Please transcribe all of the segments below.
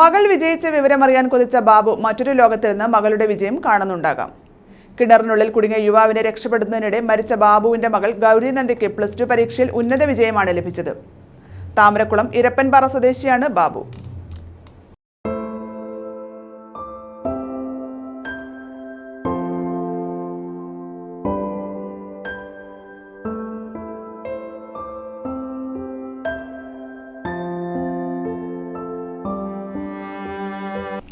മകൾ വിജയിച്ച വിവരമറിയാൻ കൊതിച്ച ബാബു മറ്റൊരു ലോകത്തിൽ നിന്ന് മകളുടെ വിജയം കാണുന്നുണ്ടാകാം. കിണറിനുള്ളിൽ കുടുങ്ങിയ യുവാവിനെ രക്ഷപ്പെടുന്നതിനിടെ മരിച്ച ബാബുവിന്റെ മകൾ ഗൗരിനന്ദയ്ക്ക് പ്ലസ് ടു പരീക്ഷയിൽ ഉന്നത വിജയമാണ് ലഭിച്ചത്. താമരക്കുളം ഇരപ്പൻപാറ സ്വദേശിയാണ് ബാബു.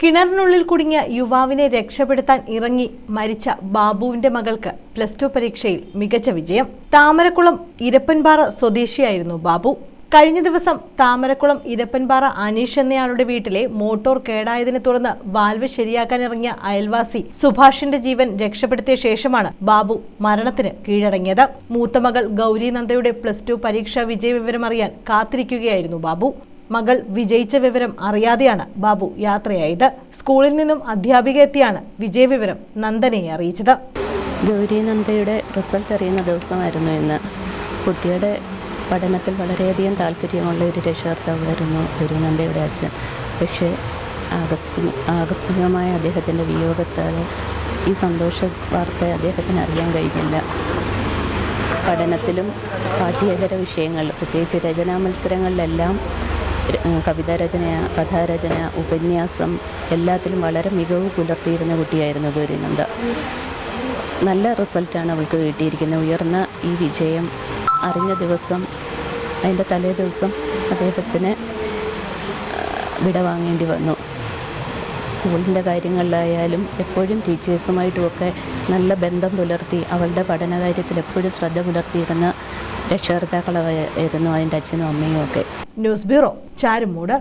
കിണറിനുള്ളിൽ കുടുങ്ങിയ യുവാവിനെ രക്ഷപ്പെടുത്താൻ ഇറങ്ങി മരിച്ച ബാബുവിന്റെ മകൾക്ക് പ്ലസ് ടു പരീക്ഷയിൽ മികച്ച വിജയം. താമരക്കുളം ഇരപ്പൻപാറ സ്വദേശിയായിരുന്നു ബാബു. കഴിഞ്ഞ ദിവസം താമരക്കുളം ഇരപ്പൻപാറ അനീഷ് എന്നയാളുടെ വീട്ടിലെ മോട്ടോർ കേടായതിനെ തുടർന്ന് വാൽവ് ശരിയാക്കാൻ ഇറങ്ങിയ അയൽവാസി സുഭാഷിന്റെ ജീവൻ രക്ഷപ്പെടുത്തിയ ശേഷമാണ് ബാബു മരണത്തിന് കീഴടങ്ങിയത്. മൂത്തമകൾ ഗൗരി നന്ദയുടെ പ്ലസ് ടു പരീക്ഷാ വിജയ വിവരമറിയാൻ കാത്തിരിക്കുകയായിരുന്നു ബാബു. മകൾ വിജയിച്ച വിവരം അറിയാതെയാണ് ബാബു യാത്രയായത്. സ്കൂളിൽ നിന്നും അധ്യാപിക എത്തിയാണ് വിജയ വിവരം നന്ദനെ അറിയിച്ചത്. ഗൗരി നന്ദയുടെ റിസൾട്ട് അറിയുന്ന ദിവസമായിരുന്നു ഇന്ന്. കുട്ടിയുടെ പഠനത്തിൽ വളരെയധികം താല്പര്യമുള്ള ഒരു രക്ഷകർത്താവായിരുന്നു ഗൗരി നന്ദയുടെ അച്ഛൻ. പക്ഷേ ആകസ്മിക ആകസ്മികമായ അദ്ദേഹത്തിന്റെ വിയോഗത്താൽ ഈ സന്തോഷ വാർത്ത അദ്ദേഹത്തിന് അറിയാൻ കഴിഞ്ഞില്ല. പഠനത്തിലും പാഠ്യേതര വിഷയങ്ങൾ പ്രത്യേകിച്ച് രചനാ മത്സരങ്ങളിലെല്ലാം ര- കവിതാ രചന കഥാരചന ഉപന്യാസം എല്ലാത്തിലും വളരെ മികവ് പുലർത്തിയിരുന്ന കുട്ടിയായിരുന്നു ഗൗരിനന്ദ. നല്ല റിസൾട്ടാണ് അവൾക്ക് കിട്ടിയിരിക്കുന്നത്. ഉയർന്ന ഈ വിജയം അറിഞ്ഞ ദിവസം അതിന്റെ തലേ ദിവസം അദ്ദേഹത്തിന് വിടവാങ്ങേണ്ടി വിട വന്നു. സ്കൂളിന്റെ കാര്യങ്ങളിലായാലും എപ്പോഴും ടീച്ചേഴ്സുമായിട്ടുമൊക്കെ നല്ല ബന്ധം പുലർത്തി അവളുടെ പഠന കാര്യത്തിൽ എപ്പോഴും ശ്രദ്ധ പുലർത്തിയിരുന്ന രക്ഷകർത്താക്കളായിരുന്നു അതിന്റെ അച്ഛനും അമ്മയും ഒക്കെ. News bureau Charummood.